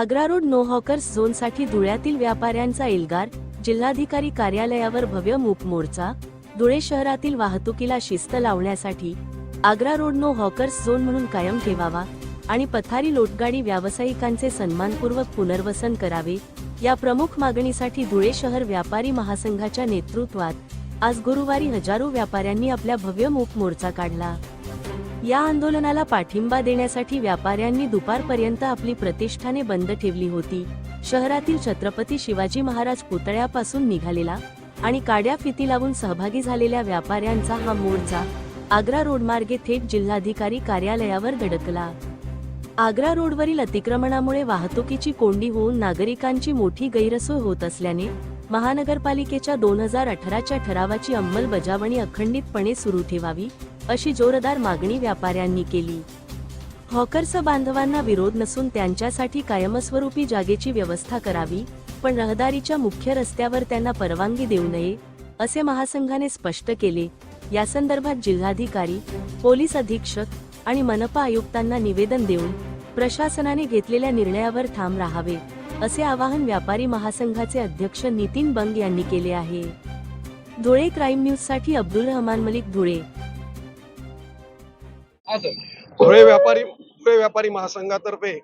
Agra road no hawkers झोनसाठी धुळ्यातील व्यापाऱ्यांचा एल्गार जिल्हाधिकारी कार्यालयावर भव्य मूक मोर्चा धुळे शहरातील वाहतुकीला शिस्त लावण्यासाठी Agra road no hawkers zone म्हणून कायम ठेवावा आणि पथारी लोटगाडी व्यावसायिकांचे सन्मानपूर्वक पुनर्वसन करावे या प्रमुख मागणीसाठी धुळे शहर व्यापारी महासंघाच्या नेतृत्वात आज गुरुवारी हजारो व्यापाऱ्यांनी आपल्या भव्य मूक मोर्चा काढला. या आंदोलनाला पाठिंबा देण्यासाठी व्यापाऱ्यांनी दुपारपर्यंत आपली प्रतिष्ठाने बंद ठेवली होती. शहरातील छत्रपती शिवाजी महाराज पुतळ्यापासून निघालेला आणि काड्या फिती लावून सहभागी झालेल्या व्यापाऱ्यांचा हा मोर्चा आग्रा रोडमार्गे थेट जिल्हाधिकारी कार्यालयावर धडकला. आग्रा रोडवरील अतिक्रमणामुळे वाहतुकीची कोंडी होऊन नागरिकांची मोठी गैरसोय होत असल्याने महानगरपालिकेच्या दोन हजार अठराच्या ठरावाची अंमलबजावणी अखंडितपणे सुरू ठेवावी अशी जोरदार मागणी व्यापाऱ्यांनी केली. हॉकर्स बांधवांना विरोध नसून त्यांच्यासाठी कायमस्वरूपी जागेची व्यवस्था करावी पण रहदारीच्या मुख्य रस्त्यावर त्यांना परवानगी देऊ नये असे महासंघाने स्पष्ट केले. यासंदर्भात जिल्हाधिकारी पोलीस अधीक्षक आणि मनपा आयुक्तांना निवेदन देऊन प्रशासनाने घेतलेल्या निर्णयावर ठाम राहावे असे आवाहन व्यापारी महासंघाचे अध्यक्ष नितीन बंग यांनी केले आहे. धुळे क्राईम न्यूजसाठी अब्दुल रहमान मलिक धुळे. धुळे व्यापारी धुळे व्यापारी महासंघातर्फे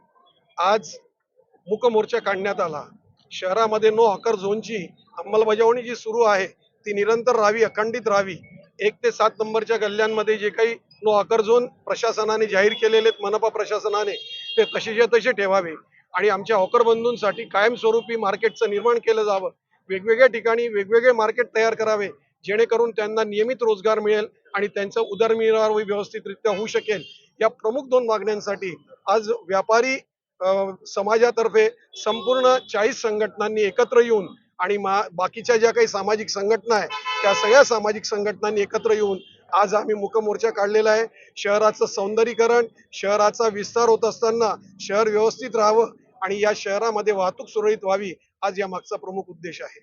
आज मुकमोर्चा काढण्यात आला. शहरामध्ये नो हॉकर झोनची अंमलबजावणी जी सुरू आहे ती निरंतर राहावी अखंडित राहावी. एक ते सात नंबरच्या गल्ल्यांमध्ये जे काही नो हॉकर झोन प्रशासनाने जाहीर केलेले आहेत मनपा प्रशासनाने ते तसेच्या तसे ठेवावे. आणि आमच्या हॉकर बंधूंसाठी कायमस्वरूपी मार्केटचं निर्माण केलं जावं. वेगवेगळ्या ठिकाणी वेगवेगळे मार्केट तयार करावे जेणेकरून त्यांना नियमित रोजगार मिळेल आणि त्यांचा उदरनिर्वाह व्यवस्थितरित्या होऊ शकेल या प्रमुख दोन मागण्यांसाठी आज व्यापारी समाजातर्फे संपूर्ण चाळीस संघटनांनी एकत्र येऊन आणि मा बाकीच्या ज्या काही सामाजिक संघटना आहे त्या सगळ्या सामाजिक संघटनांनी एकत्र येऊन आज आम्ही मुकमोर्चा काढलेला आहे. शहराचं सौंदर्यीकरण शहराचा विस्तार होत असताना शहर व्यवस्थित राहावं आणि या शहरामध्ये वाहतूक सुरळीत व्हावी आज या मागचा प्रमुख उद्देश आहे.